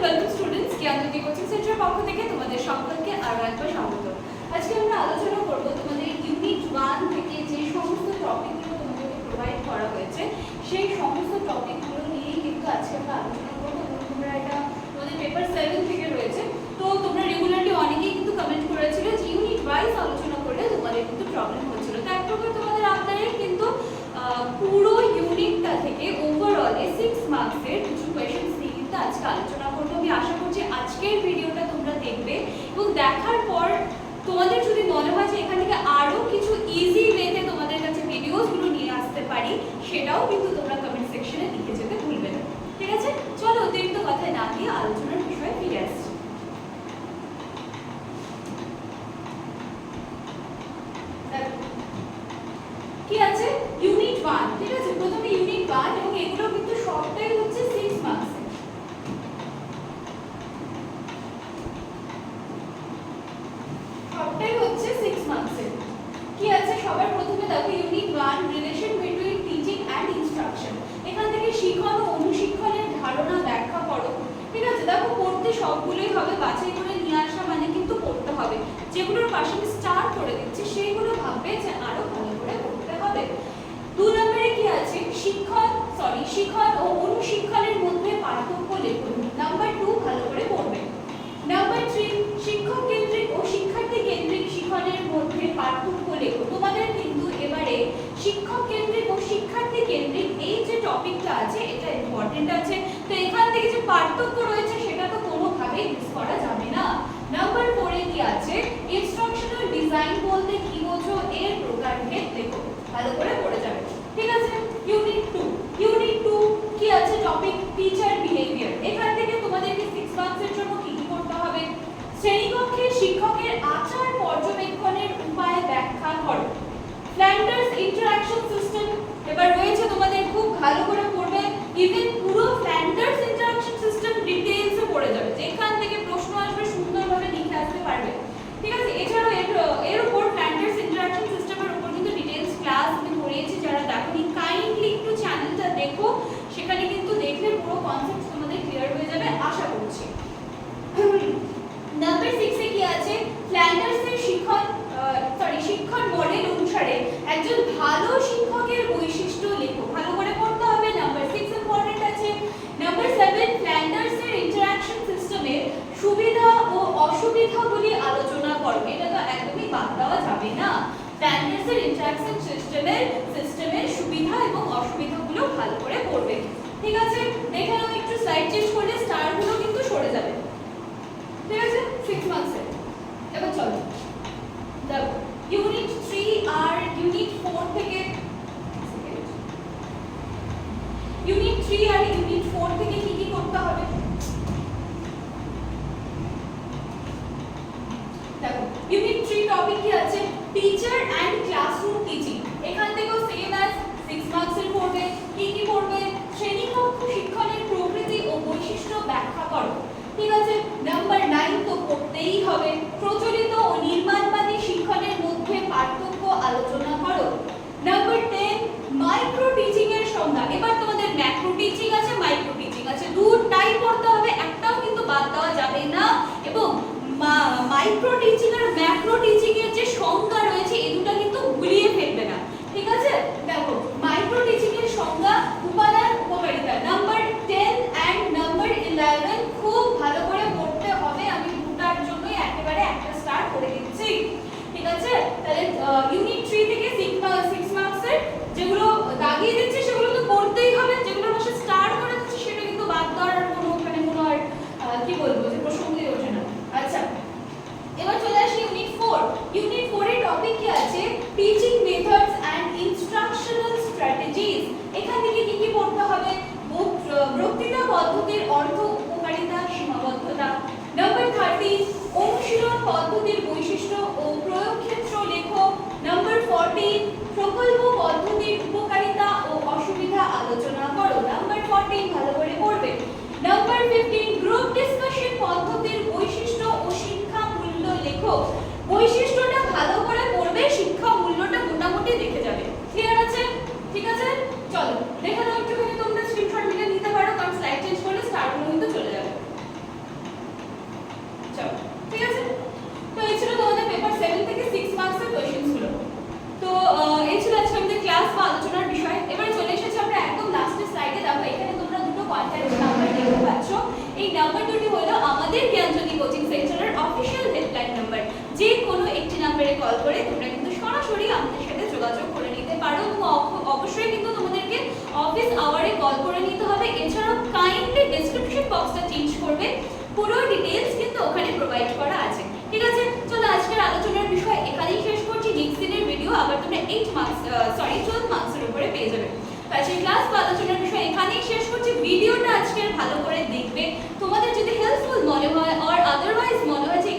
Welcome students জ্ঞানজ্যোতি coaching সেন্টারের পক্ষ থেকে তোমাদের সকলকে আরও একবার স্বাগত। আজকে আমরা আলোচনা করব তোমাদের ইউনিট ওয়ান থেকে যে সমস্ত টপিকগুলো তোমাদেরকে প্রোভাইড করা হয়েছে, সেই সমস্ত টপিকগুলো নিয়েই কিন্তু আজকে আমরা আলোচনা করব এবং তোমরা এটা তোমাদের পেপার সেভেন থেকে রয়েছে। তো তোমরা রেগুলারলি অনেকেই কিন্তু কমেন্ট করেছিলে যে ইউনিট ওয়াইজ আলোচনা করলে তোমাদের কিন্তু প্রবলেম হচ্ছিল। তো এক প্রকার তোমাদের আপনাদের কিন্তু পুরো ইউনিটটা থেকে ওভারঅলে সিক্স মার্কসের কিছু কোয়েশনস নিয়ে কিন্তু আজকে আলোচনা করব আমি আশা করছি আজকের ভিডিওটা তোমরা দেখবে এবং দেখার পর তোমাদের যদি মনে হয় যে এখান থেকে আরও কিছু ইজি ওয়েতে তোমাদের কাছে ভিডিওসগুলো নিয়ে আসতে পারি, সেটাও কিন্তু তোমরা কমেন্ট সেকশনে লিখে যেতে ভুলবে না ঠিক আছে চলো অতিরিক্ত কথায় না দিয়ে আলোচনার বিষয়ে ফিরে আসছি দেখো, কি আছে ইউনিট ওয়ান ঠিক আছে প্রথমে ইউনিট ওয়ান এবং এগুলো কিন্তু সবটাই হচ্ছে সিক্স মার্কস সবটাই হচ্ছে সিক্স মার্কসের কি আছে সবার প্রথমে দেখো unit one relation between teaching and instruction এখান থেকে শিক্ষণ ও অনুশিক্ষণের ধারণা ব্যাখ্যা করো। ঠিক আছে? দেখো, পড়তে সবগুলোই হবে, বাছাই করে নিয়ে আসা মানে কিন্তু পড়তে হবে। যেগুলোর পাশে আমি স্টার করে দিচ্ছি, সেইগুলো ভাববে যে আরও ভালো করে পড়তে হবে। দু নম্বরে কি আছে? শিক্ষণ সরি শিক্ষণ ও অনুশিক্ষণের মধ্যে পার্থক্য লেখুন নাম্বার টু ভালো করে পড়বে নাম্বার থ্রি শিক্ষক কেন্দ্রিক ও শিক্ষার্থী কেন্দ্রিক শিক্ষণের মধ্যে পার্থক্য লেখো তোমাদের কিন্তু এবারে শিক্ষক কেন্দ্রিক ও শিক্ষার্থী কেন্দ্রিক এই যে টপিকটা আছে, এটা ইম্পর্টেন্ট আছে। তো এখান থেকে যে পার্থক্য রয়েছে, সেটা তো কোনোভাবেই মিস করা যাবে না। নাম্বার ফোরে কি আছে? ইনস্ট্রাকশনাল ডিজাইন বলতে কি বোঝো? এর প্রকারভেদ দেখো। ভালো করে পড়ে যাবে। ঠিক আছে? ইউনিট টু ইউনিট টু কি আছে? টপিক টিচার বিহেভিয়ার এখান থেকে তোমাদেরকে সিক্স মার্কসের জন্য কি কি করতে হবে? শ্রেণীকক্ষে শিক্ষকের আচার পর্যবেক্ষণের উপায় ব্যাখ্যা করো। ফ্ল্যান্ডার্স ইন্টারঅ্যাকশন সিস্টেম এবার রয়েছে তোমাদের খুব ভালো করে পড়বে। ইভেন পুরো ফ্ল্যান্ডার্স ইন্টারঅ্যাকশন সিস্টেম ডিটেইলসে পড়ে যাবে যেখান থেকে প্রশ্ন আসবে সুন্দরভাবে লিখে আসতে পারবে ঠিক আছে এছাড়াও এর এর উপর ফ্ল্যান্ডার্স ইন্টারঅ্যাকশন সিস্টেমের উপর কিন্তু ডিটেইলস ক্লাস আমি করিয়েছি যারা দেখোনি কাইন্ডলি একটু চ্যানেলটা দেখো সেখানে কিন্তু দেখলে পুরো কনসেপ্ট তোমাদের ক্লিয়ার হয়ে যাবে আশা করছি নাম্বার সিক্সে কি আছে ফ্ল্যান্ডার্সের শিক্ষণ সরি শিক্ষণ মডেল অনুসারে একজন ভালো শিক্ষকের বৈশিষ্ট্য লেখো ভালো করে পড়তে হবে নাম্বার সিক্স ইম্পর্টেন্ট আছে নাম্বার সেভেন ফ্ল্যান্ডার্সের ইন্টারাকশন সিস্টেমের সুবিধা ও অসুবিধাগুলি এটা তো একদমই বাদ দেওয়া যাবে না। ফ্ল্যান্ডার্সের ইন্টারাকশন সিস্টেমের সিস্টেমের সুবিধা এবং অসুবিধাগুলো ভালো করে পড়বে ঠিক আছে? দেখে নাও একটু স্লাইড চেঞ্জ করলে স্টারগুলো কিন্তু সরে যাবে। ঠিক আছে? সিক্স মার্কসের এবার চলো। দেখো ইউনিট থ্রি আর ইউনিট ফোর থেকে ইউনিট থ্রি আর ইউনিট ফোর থেকে কি কি করতে হবে দেখো ইউনিট থ্রি টপিক কি আছে টিচার অ্যান্ড ক্লাসরুম টিচিং এখান থেকেও সেম অ্যাজ সিক্স মার্কসের পড়বে কি কি পড়বে শ্রেণীকক্ষ শিক্ষণের প্রকৃতি ও বৈশিষ্ট্য ব্যাখ্যা করো ঠিক আছে নাম্বার নাইন তো পড়তেই হবে প্রচলিত ও নির্মাণবাদী শিক্ষণের মধ্যে পার্থক্য আলোচনা করো। নাম্বার টেন মাইক্রো টিচিং এর সংজ্ঞা। এবার তোমাদের ম্যাক্রো টিচিং আছে মাইক্রো করে তোমরা কিন্তু সরাসরি আমাদের সাথে যোগাযোগ করে নিতে পারো। এবং অবশ্যই কিন্তু তোমাদেরকে অফিস আওয়ারে কল করে নিতে হবে। এছাড়াও কাইন্ডলি ডেসক্রিপশন বক্সটা চেঞ্জ করবে। পুরো ডিটেলস কিন্তু ওখানে প্রোভাইড করা আছে। ঠিক আছে? চলো আজকের আলোচনার বিষয় এখানেই শেষ করছি। নেক্সট দিনের ভিডিও আবার তোমরা এইট মার্কস সরি টুয়েলভ মার্কসের উপরে পেয়ে যাবে। আজকের ক্লাস বা আলোচনার বিষয় এখানেই শেষ করছি। ভিডিওটা আজকের ভালো করে দেখবে। তোমাদের যদি হেল্পফুল মনে হয় আর আদারওয়াইজ মনে হয় যে